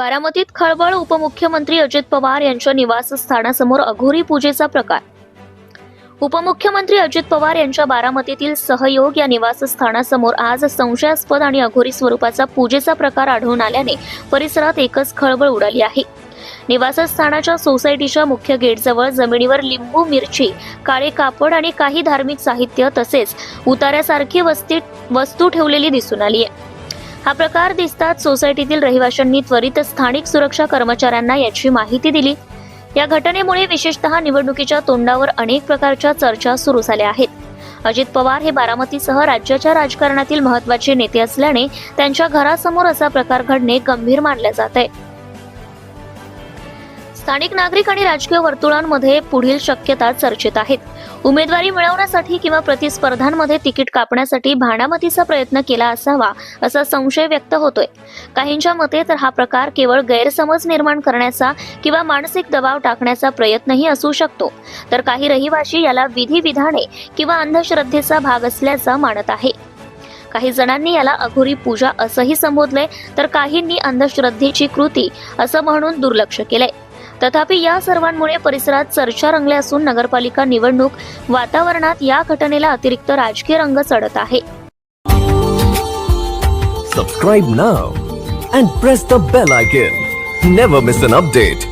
बारामतीत खळबळ उपमुख्यमंत्री अजित पवार यांच्या निवासस्थानासमोर अघोरी पूजेचा प्रकार. उपमुख्यमंत्री अजित पवार यांच्या बारामतीतील सहयोग या निवासस्थानासमोर आज संशयास्पद आणि अघोरी स्वरूपाचा पूजेचा प्रकार आढळून आल्याने परिसरात एकच खळबळ उडाली आहे. निवासस्थानाच्या सोसायटीच्या मुख्य गेटजवळ जमिनीवर लिंबू मिरची काळे कापड आणि काही धार्मिक साहित्य तसेच उतार्यासारखी वस्ती वस्तू ठेवलेली दिसून आली आहे. हा प्रकार दिसताच सोसायटीतील रहिवाशांनी त्वरित स्थानिक सुरक्षा कर्मचाऱ्यांना याची माहिती दिली. या घटनेमुळे विशेषतः निवडणुकीच्या तोंडावर अनेक प्रकारच्या चर्चा सुरू झाल्या आहेत. अजित पवार हे बारामतीसह राज्याच्या राजकारणातील महत्त्वाचे नेते असल्याने त्यांच्या घरासमोर असा प्रकार घडणे गंभीर मानले जात आहे. स्थानिक नागरिक आणि राजकीय वर्तुळांमध्ये पुढील शक्यता चर्चेत आहेत. उमेदवारी मिळवण्यासाठी किंवा प्रतिस्पर्धांमध्ये तिकीट कापण्यासाठी भाणामतीचा प्रयत्न केला असावा असा संशय व्यक्त होतोय. काहींच्या मते तर हा प्रकार केवळ गैरसमज निर्माण करण्याचा किंवा मानसिक दबाव टाकण्याचा प्रयत्नही असू शकतो. तर काही रहिवासी याला विधी विधाने किंवा अंधश्रद्धेचा भाग असल्याचा मानत आहे. काही जणांनी याला अघोरी पूजा असंही संबोधलंय तर काहींनी अंधश्रद्धेची कृती असं म्हणून दुर्लक्ष केलंय. तथापि या सर्वांमुळे परिसरात चर्चा रंगल्या असून नगरपालिका निवडणूक वातावरणात या घटनेला अतिरिक्त राजकीय रंग चढत आहे. Subscribe now and press the bell icon never miss an update